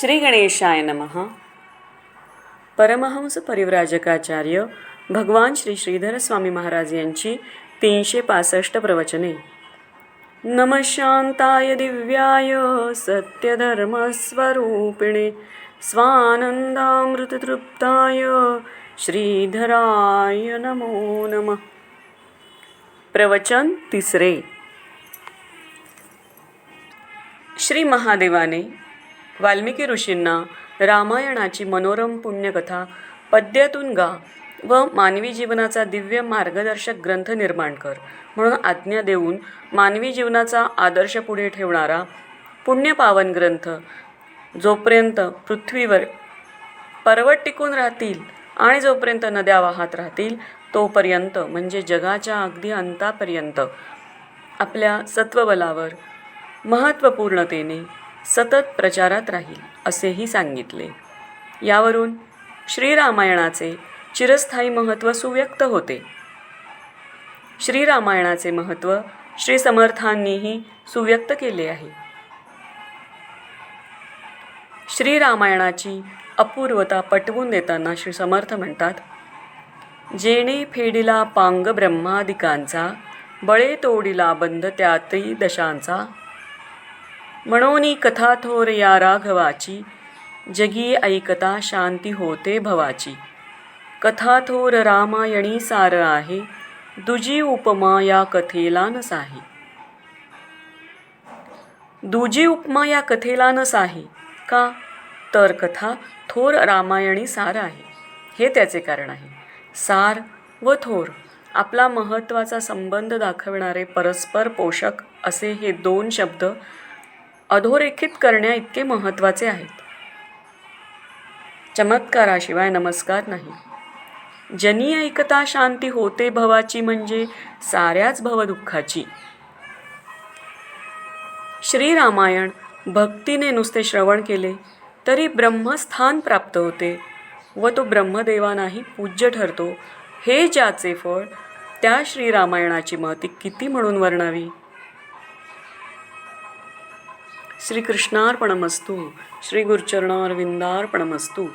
श्री गणेशाय नमः. परमहंस परिव्राजकाचार्य भगवान श्री श्रीधर स्वामी महाराज यांची तीनशे पासष्ट प्रवचने. नम शांताय दिव्याय सत्यधर्मस्वरूपिणे स्वानंदामृततृप्ताय श्रीधराय नमो नमः. प्रवचन तिसरे. श्री महादेवाने वाल्मिकी ऋषींना रामायणाची मनोरम पुण्यकथा पद्यातून गा व मानवी जीवनाचा दिव्य मार्गदर्शक ग्रंथ निर्माण कर म्हणून आज्ञा देऊन मानवी जीवनाचा आदर्श पुढे ठेवणारा पुण्यपावन ग्रंथ जोपर्यंत पृथ्वीवर पर्वत टिकून राहतील आणि जोपर्यंत नद्या वाहत राहतील तोपर्यंत म्हणजे जगाच्या अगदी अंतापर्यंत आपल्या सत्वबलावर महत्त्वपूर्णतेने सतत प्रचारात राहील असेही सांगितले. यावरून श्रीरामायणाचे चिरस्थायी महत्त्व सुव्यक्त होते. श्रीरामायणाचे महत्त्व श्री समर्थांनीही सुव्यक्त केले आहे. श्रीरामायणाची अपूर्वता पटवून देताना श्री समर्थ म्हणतात जेणे फेडिला पांग ब्रह्मादिकांचा बळे तोडिला बंध त्यातही दशांचा म्हणून कथा थोर या राघवाची जगी ऐकता शांती होते भवाची. कथा थोर रामायणी सार आहे दुजी उपमा या कथेला नसाही. दुजी उपमा या कथेला नसाही का? तर कथा थोर रामायणी सार आहे. हे त्याचे कारण आहे. सार व थोर आपला महत्त्वाचा संबंध दाखविणारे परस्पर पोषक असे हे दोन शब्द अधोरेखित करण्या इतके महत्त्वाचे आहेत. चमत्काराशिवाय नमस्कार नाही. जनी ऐकता शांती होते भवाची म्हणजे साऱ्याच भवदुःखाची. श्रीरामायण भक्तीने नुसते श्रवण केले तरी ब्रह्मस्थान प्राप्त होते व तो ब्रह्मदेवानाही पूज्य ठरतो. हे ज्याचे फळ त्या श्रीरामायणाची महती किती म्हणून वर्णावी? श्रीकृष्णार्पणमस्तू श्री गुरुचरणारविंदार्पणमस्तू